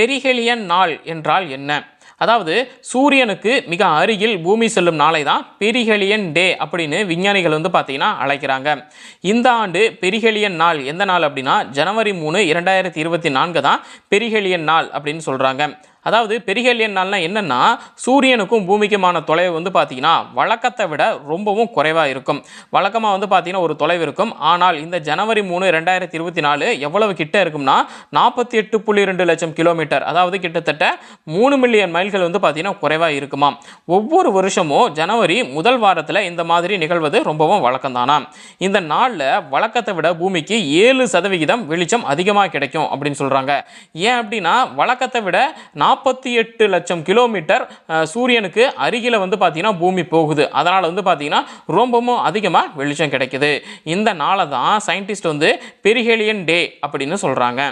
Perihelion நாள் என்றால் என்ன? அதாவது சூரியனுக்கு மிக அருகில் பூமி செல்லும் நாளை தான் பெரிஹெலியன் டே அப்படின்னு விஞ்ஞானிகள் வந்து பார்த்தீங்கன்னா அழைக்கிறாங்க. இந்த ஆண்டு பெரிஹெலியன் நாள் எந்த நாள் அப்படின்னா ஜனவரி மூணு இரண்டாயிரத்தி இருபத்தி நான்கு தான் பெரிஹெலியன் நாள் அப்படின்னு சொல்கிறாங்க அதாவது பெரிஹெலியன் நாள்னா என்னென்னா சூரியனுக்கும் பூமிக்குமான தொலைவு வந்து பார்த்தீங்கன்னா வழக்கத்தை விட ரொம்பவும் குறைவாக இருக்கும். வழக்கமாக வந்து பார்த்தீங்கன்னா ஒரு தொலைவு இருக்கும். ஆனால் இந்த ஜனவரி மூணு ரெண்டாயிரத்தி இருபத்தி நாலு எவ்வளவு கிட்ட இருக்கும்னா நாற்பத்தி எட்டு புள்ளி ரெண்டு லட்சம் கிலோமீட்டர். அதாவது கிட்டத்தட்ட மூணு மில்லியன் மைல்கள் வந்து பார்த்தீங்கன்னா குறைவாக இருக்குமா? ஒவ்வொரு வருஷமும் ஜனவரி முதல் வாரத்தில் இந்த மாதிரி நிகழ்வது ரொம்பவும் வழக்கம்தானா? இந்த நாளில் வழக்கத்தை விட பூமிக்கு ஏழு சதவிகிதம் வெளிச்சம் அதிகமாக கிடைக்கும் அப்படின்னு சொல்கிறாங்க ஏன் அப்படின்னா வழக்கத்தை விட நாற்பத்தி எட்டு லட்சம் கிலோமீட்டர் சூரியனுக்கு அருகில் வந்து பார்த்தீங்கன்னா பூமி போகுது. அதனால் வந்து பார்த்தீங்கன்னா ரொம்பவும் அதிகமாக வெளிச்சம் கிடைக்குது. இந்த நாளை தான் சயின்டிஸ்ட் வந்து பெரிஹேலியன் டே அப்படின்னு சொல்கிறாங்க